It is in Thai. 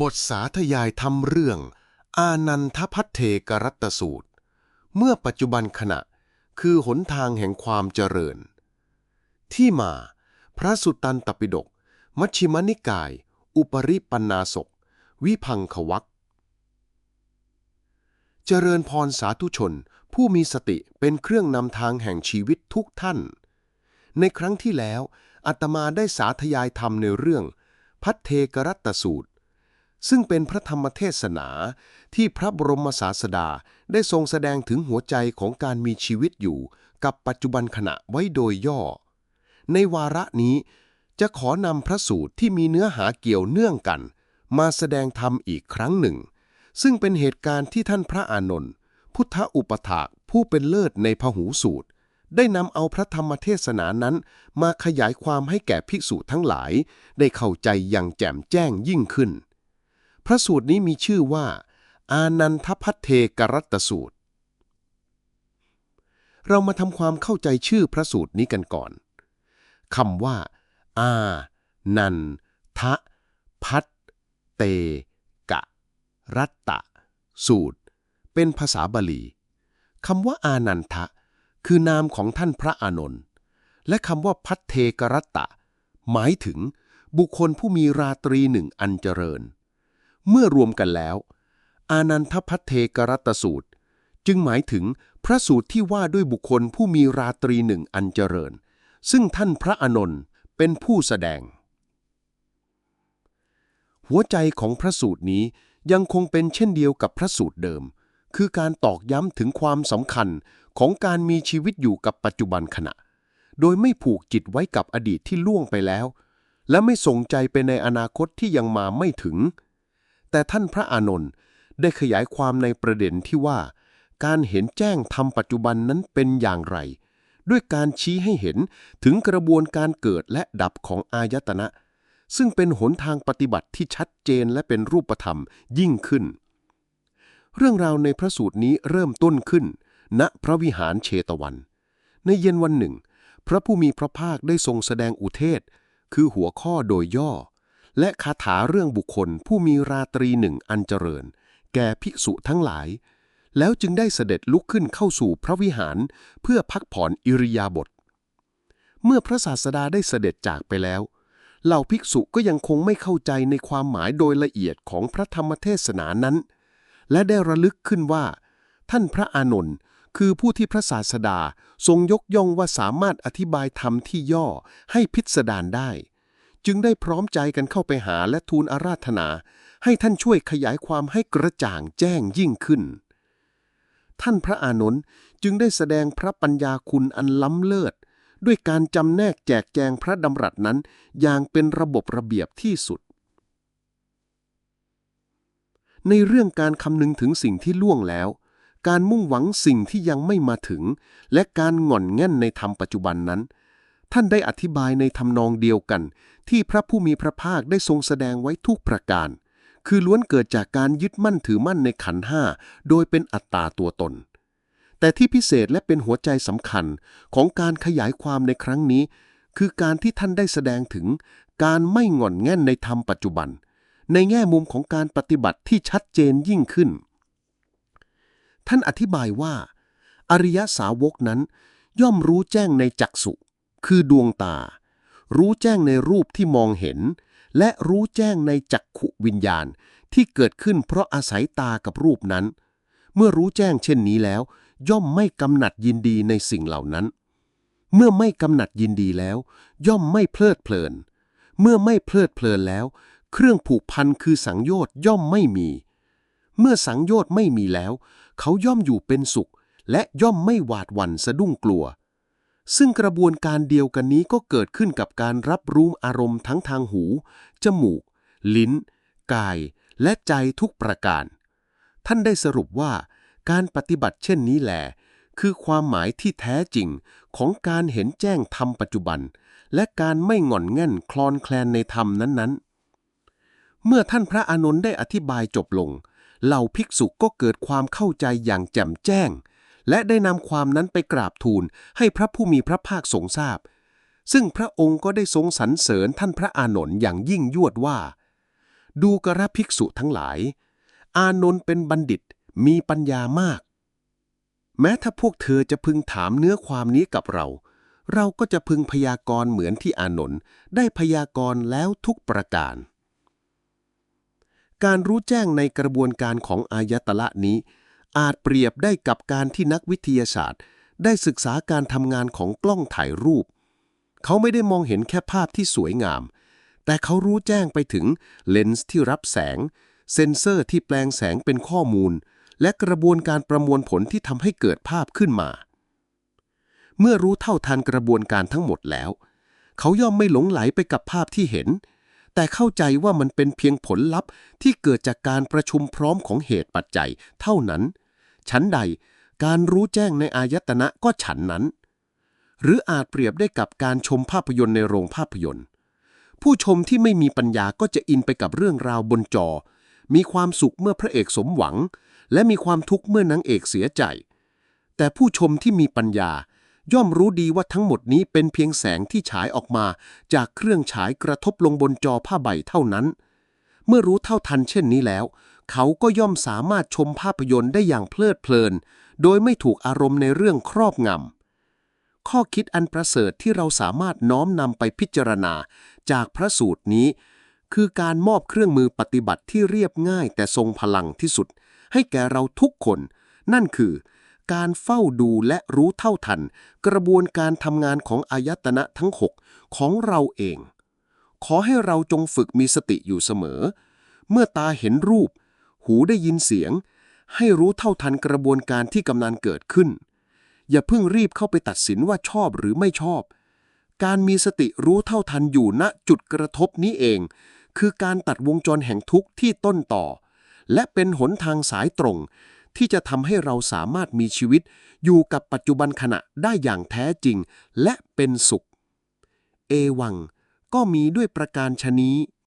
บทสาธยายทำเรื่อง อานันทพัทเทกรัตตสูตร เมื่อปัจจุบันขณะคือหนทางแห่งความเจริญ ที่มา พระสุตตันตปิฎกมัชฌิมนิกาย อุปริปันนาศกวิพังควักเจริญพรสาธุชนผู้มีสติเป็นเครื่องนำทางแห่งชีวิตทุกท่าน ในครั้งที่แล้วอาตมาได้สาธยายธรรมในเรื่อง พัทเทกรัตสูตร ซึ่งเป็นพระธรรมเทศนาที่พระบรมศาสดาได้ทรงแสดงถึงหัวใจของการมีชีวิตอยู่ กับปัจจุบันขณะไว้โดยย่อ ในวาระนี้ จะขอนำพระสูตรที่มีเนื้อหาเกี่ยวเนื่องกัน มาแสดงธรรมอีกครั้งหนึ่ง ซึ่งเป็นเหตุการณ์ที่ท่านพระอานนท์พุทธอุปถากผู้เป็นเลิศในพหูสูตร ได้นำเอาพระธรรมเทศนานั้น มาขยายความให้แก่ภิกษุทั้งหลาย ได้เข้าใจอย่างแจ่มแจ้งยิ่งขึ้น พระสูตรนี้มีชื่อว่า อานันทพัทเทกรัตสูตร เรามาทำความเข้าใจชื่อพระสูตรนี้กันก่อนคำว่า อา นันทะพัทเตกะ รัตตะ สูตร เป็นภาษาบาลีคำว่าอานันทะ คือนามของท่านพระอานนท์และคำว่าพัทเทกรัตตะ หมายถึงบุคคลผู้มีราตรีหนึ่งอันเจริญ เมื่อรวมกันแล้ว อานันทพัทเทกรัตตสูตร จึงหมายถึงพระสูตรที่ว่าด้วยบุคคลผู้มีราตรีหนึ่งอันเจริญ ซึ่งท่านพระอานนท์เป็นผู้แสดง หัวใจของพระสูตรนี้ยังคงเป็นเช่นเดียวกับพระสูตรเดิม คือการตอกย้ำถึงความสำคัญของการมีชีวิตอยู่กับปัจจุบันขณะ โดยไม่ผูกจิตไว้กับอดีตที่ล่วงไปแล้ว และไม่ส่งใจไปในอนาคตที่ยังมาไม่ถึง แต่ท่านพระอานนท์ได้ขยายความในประเด็นที่ว่า การเห็นแจ้งทำปัจจุบันนั้นเป็นอย่างไร ด้วยการชี้ให้เห็นถึงกระบวนการเกิดและดับของอายตนะ ซึ่งเป็นหนทางปฏิบัติที่ชัดเจนและเป็นรูปธรรมยิ่งขึ้น เรื่องราวในพระสูตรนี้เริ่มต้นขึ้น ณพระวิหารเชตวัน ในเย็นวันหนึ่ง พระผู้มีพระภาคได้ทรงแสดงอุเทศ คือหัวข้อโดยย่อ และคาถาเรื่องบุคคลผู้มีราตรีหนึ่งอันเจริญ แก่ภิกษุทั้งหลาย แล้วจึงได้เสด็จลุกขึ้นเข้าสู่พระวิหาร เพื่อพักผ่อนอิริยาบถเมื่อพระศาสดาได้เสด็จจากไปแล้ว เหล่าภิกษุก็ยังคงไม่เข้าใจในความหมายโดยละเอียดของพระธรรมเทศนานั้น และได้ระลึกขึ้นว่า ท่านพระอานนท์คือผู้ที่พระศาสดาทรงยกย่องว่าสามารถอธิบายธรรมที่ย่อให้พิสดารได้ จึงได้พร้อมใจกันเข้าไปหาและทูลอาราธนา ให้ท่านช่วยขยายความให้กระจ่างแจ้งยิ่งขึ้น ท่านพระอานนท์จึงได้แสดงพระปัญญาคุณอันล้ำเลิศ ด้วยการจำแนกแจกแจงพระดำรัสนั้น อย่างเป็นระบบระเบียบที่สุด ในเรื่องการคำนึงถึงสิ่งที่ล่วงแล้ว การมุ่งหวังสิ่งที่ยังไม่มาถึง และการหง่อนแง่นในธรรมปัจจุบันนั้น ท่านได้อธิบายในทำนองเดียวกัน ที่พระผู้มีพระภาคได้ทรงแสดงไว้ทุกประการ คือล้วนเกิดจากการยึดมั่นถือมั่นในขันห้าโดยเป็นอัตตาตัวตน แต่ที่พิเศษและเป็นหัวใจสำคัญของการขยายความในครั้งนี้ คือการที่ท่านได้แสดงถึงการไม่หง่อนแง่นในธรรมปัจจุบัน ในแง่มุมของการปฏิบัติที่ชัดเจนยิ่งขึ้น ท่านอธิบายว่า อริยสาวกนั้นย่อมรู้แจ้งในจักษุ คือดวงตา รู้แจ้งในรูปที่มองเห็น และรู้แจ้งในจักขุวิญญาณที่เกิดขึ้นเพราะอาศัยตากับรูปนั้น เมื่อรู้แจ้งเช่นนี้แล้ว ย่อมไม่กำหนัดยินดีในสิ่งเหล่านั้น เมื่อไม่กำหนัดยินดีแล้ว ย่อมไม่เพลิดเพลิน เมื่อไม่เพลิดเพลินแล้ว เครื่องผูกพันคือสังโยชน์ย่อมไม่มี เมื่อสังโยชน์ไม่มีแล้ว เขาย่อมอยู่เป็นสุข และย่อมไม่หวาดหวั่นสะดุ้งกลัว ซึ่งกระบวนการเดียวกันนี้ก็เกิดขึ้นกับการรับรู้อารมณ์ทั้งทางหู จมูก ลิ้น กาย และใจทุกประการ ท่านได้สรุปว่า การปฏิบัติเช่นนี้แหละคือความหมายที่แท้จริงของการเห็นแจ้งธรรมปัจจุบัน และการไม่หง่อนแง่นคลอนแคลนในธรรมนั้นๆ เมื่อท่านพระอานนท์ได้อธิบายจบลง เหล่าภิกษุก็เกิดความเข้าใจอย่างแจ่มแจ้ง และได้นำความนั้นไปกราบทูลให้พระผู้มีพระภาคทรงทราบ ซึ่งพระองค์ก็ได้ทรงสรรเสริญท่านพระอานนท์อย่างยิ่งยวดว่า ดูกระภิกษุทั้งหลาย อานนท์เป็นบัณฑิตมีปัญญามาก แม้ถ้าพวกเธอจะพึงถามเนื้อความนี้กับเรา เราก็จะพึงพยากรณ์เหมือนที่อานนท์ได้พยากรณ์แล้วทุกประการการรู้แจ้งในกระบวนการของอายตละนี้ อาจเปรียบได้กับการที่นักวิทยาศาสตร์ ได้ศึกษาการทำงานของกล้องถ่ายรูป เขาไม่ได้มองเห็นแค่ภาพที่สวยงาม แต่เขารู้แจ้งไปถึงเลนส์ที่รับแสง เซ็นเซอร์ที่แปลงแสงเป็นข้อมูล และกระบวนการประมวลผลที่ทำให้เกิดภาพขึ้นมา เมื่อรู้เท่าทันกระบวนการทั้งหมดแล้ว เขาย่อมไม่หลงไหลไปกับภาพที่เห็น แต่เข้าใจว่ามันเป็นเพียงผลลัพธ์ที่เกิดจากการประชุมพร้อมของเหตุปัจจัย เท่านั้น ชั้นใดการรู้แจ้งในอายตนะก็ฉันนั้น หรืออาจเปรียบได้กับการชมภาพยนตร์ในโรงภาพยนตร์ ผู้ชมที่ไม่มีปัญญาก็จะอินไปกับเรื่องราวบนจอ มีความสุขเมื่อพระเอกสมหวัง และมีความทุกข์เมื่อนางเอกเสียใจ แต่ผู้ชมที่มีปัญญา ย่อมรู้ดีว่าทั้งหมดนี้เป็นเพียงแสงที่ฉายออกมา จากเครื่องฉายกระทบลงบนจอผ้าใบเท่านั้น เมื่อรู้เท่าทันเช่นนี้แล้ว เขาก็ย่อมสามารถชมภาพยนตร์ได้อย่างเพลิดเพลิน โดยไม่ถูกอารมณ์ในเรื่องครอบงำข้อคิดอันประเสริฐที่เราสามารถน้อมนำไปพิจารณา จากพระสูตรนี้ คือการมอบเครื่องมือปฏิบัติที่เรียบง่ายแต่ทรงพลังที่สุด ให้แก่เราทุกคน นั่นคือ การเฝ้าดูและรู้เท่าทัน กระบวนการทำงานของอายตนะทั้งหกของเราเอง ขอให้เราจงฝึกมีสติอยู่เสมอ เมื่อตาเห็นรูป หูได้ยินเสียง ให้รู้เท่าทันกระบวนการที่กำลังเกิดขึ้น อย่าเพิ่งรีบเข้าไปตัดสินว่าชอบหรือไม่ชอบ การมีสติรู้เท่าทันอยู่ณจุดกระทบนี้เอง คือการตัดวงจรแห่งทุกข์ที่ต้นต่อ และเป็นหนทางสายตรง ที่จะทำให้เราสามารถมีชีวิต อยู่กับปัจจุบันขณะได้อย่างแท้จริงและเป็นสุข เอวังก็มีด้วยประการชนี้